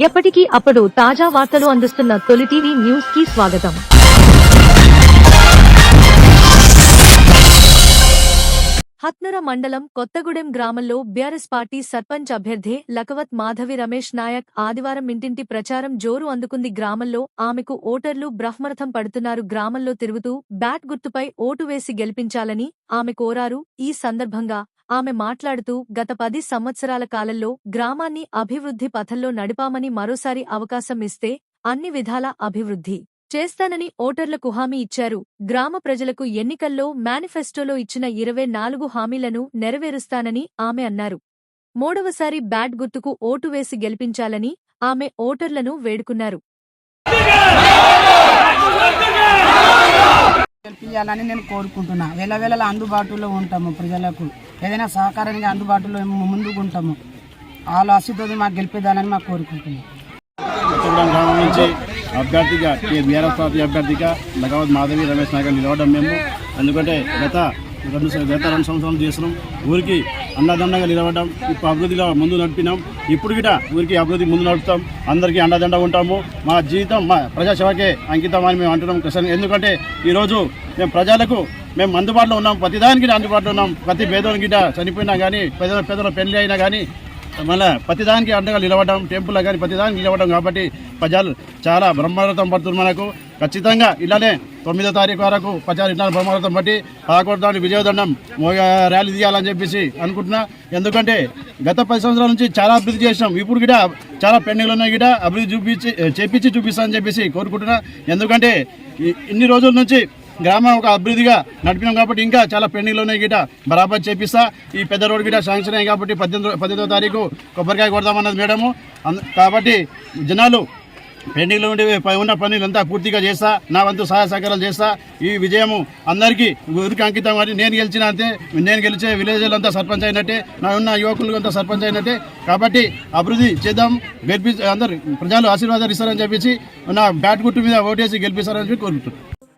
ఎప్పటికీ అప్పుడు తాజా వార్తలు అందిస్తున్న తొలి టీవీ న్యూస్కి స్వాగతం. హత్నర మండలం కొత్తగూడెం గ్రామంలో బీఆర్ఎస్ పార్టీ సర్పంచ్ అభ్యర్థి లకవత్ మాధవి రమేష్ నాయక్ ఆదివారం ఇంటింటి ప్రచారం జోరు అందుకుంది గ్రామంలో. ఆమెకు ఓటర్లు బ్రహ్మరథం పడుతున్నారు. గ్రామంలో తిరుగుతూ బ్యాట్ గుర్తుపై ఓటు వేసి గెలిపించాలని ఆమె కోరారు. ఈ సందర్భంగా ఆమె మాట్లాడుతూ గత పది సంవత్సరాల కాలంలో గ్రామాన్ని అభివృద్ధి పథంలో నడిపామని మరోసారి అవకాశం ఇస్తే అన్ని విధాల అభివృద్ధి చేస్తానని ఓటర్లకు హామీ ఇచ్చారు. గ్రామ ప్రజలకు ఎన్నికల్లో మేనిఫెస్టోలో ఇచ్చిన ఇరవై నాలుగు హామీలను నెరవేరుస్తానని ఆమె అన్నారు. మూడవసారి బ్యాట్ గుర్తుకు ఓటు వేసి గెలిపించాలని ఆమె ఓటర్లను వేడుకున్నారు. గెలిపించాలని నేను కోరుకుంటున్నా. వేల అందుబాటులో ఉంటాము ప్రజలకు. ఏదైనా సహకారానికి అందుబాటులో ముందుకు ఉంటాము. వాళ్ళు ఆశతో మాకు గెలిపేదాలని మాకు కోరుకుంటున్నాం. గ్రామం నుంచి అభ్యర్థిగా బీఆర్ఎస్ పార్టీ అభ్యర్థిగా లగవత్ మాధవి రమేష్ నాయక్ నిలవడం మేము. ఎందుకంటే గత రెండు సం- గత రెండు సంవత్సరాలు చేసినాం. ఊరికి అండదండగా నిలబడ్డాం. ఇప్పుడు అభివృద్ధిలో ముందు నడిపినాం. ఇప్పుడు గిట ఊరికి అభివృద్ధి ముందు నడుపుతాం. అందరికీ అండదండ ఉంటాము. మా జీవితం మా ప్రజాసేవకే అంకితం అని మేము అంటున్నాం కృష్ణ. ఎందుకంటే ఈరోజు మేము ప్రజలకు మేము అందుబాటులో ఉన్నాం. ప్రతిదానికి అందుబాటులో ఉన్నాం. ప్రతి పేదోని గిట చనిపోయినా కానీ పేద పేదల పెళ్ళి అయినా కానీ మళ్ళీ ప్రతిదానికి అండగా నిలవడం టెంపుల్ కానీ ప్రతిదానికి నిలవడం కాబట్టి ప్రజలు చాలా బ్రహ్మరథం పడుతుంది మనకు. ఖచ్చితంగా ఇలానే తొమ్మిదో తారీఖు వరకు ప్రజలు ఇట్లా బ్రహ్మరథం పట్టి పదకొండు విజయదండం ర్యాలీ తీయాలని చెప్పేసి అనుకుంటున్నా. ఎందుకంటే గత పది సంవత్సరాల నుంచి చాలా అభివృద్ధి చేసినాం. ఇప్పుడు కూడా చాలా పెండింగ్లు ఉన్నాయి కూడా అభివృద్ధి చూపించి చేపించి చూపిస్తానని చెప్పేసి కోరుకుంటున్నా. ఎందుకంటే ఇన్ని రోజుల నుంచి గ్రామం ఒక అభివృద్ధిగా నడిపినాం కాబట్టి ఇంకా చాలా పెండింగ్లో ఉన్నాయి గిట. బరాబర్ చేపిస్తా. ఈ పెద్ద రోడ్డు గిట శాంక్షన్ అయ్యి కాబట్టి పద్దెనిమిది పద్దెనిమిదో తారీఖు కొబ్బరికాయ కొడదామన్నది మేడము. కాబట్టి జనాలు పెండింగ్లో ఉండి ఉన్న పనులంతా పూర్తిగా చేస్తా. నా వంతు సహాయ సహకారాలు చేస్తా. ఈ విజయము అందరికీ ఊరికి అంకితం అని నేను గెలిచిన అంతే. నేను గెలిచే విలేజ్లంతా సర్పంచ్ అయినట్టే. నా ఉన్న యువకులు అంతా సర్పంచ్ అయినట్టే. కాబట్టి అభివృద్ధి చేద్దాం. గెలిపి అందరు ప్రజలు ఆశీర్వాదాలు ఇస్తారని చెప్పేసి నా బ్యాట్ గుట్టు మీద ఓటేసి గెలిపిస్తారని చెప్పి కోరుకుంటున్నాను.